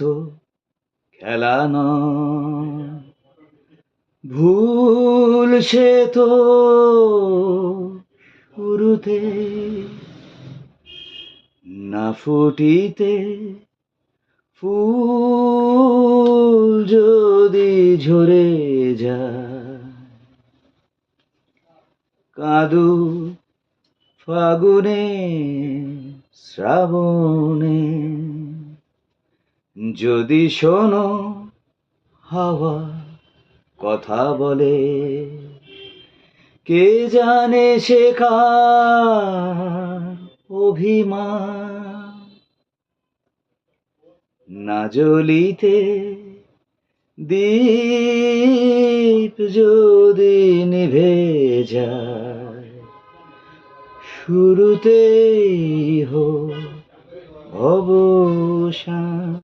তো খেলা ভুল সে তো শুরুতে না ফুটিতে ফুল যদি ঝরে যায়। কাদু ফাগুনে শ্রাবণে যদি শোনো হাওয়া কথা বলে, কে জানে কার অভিমান? না জ্বলিতে দীপ যদি নিভে যায়, শুরুতেই হোক অবসান।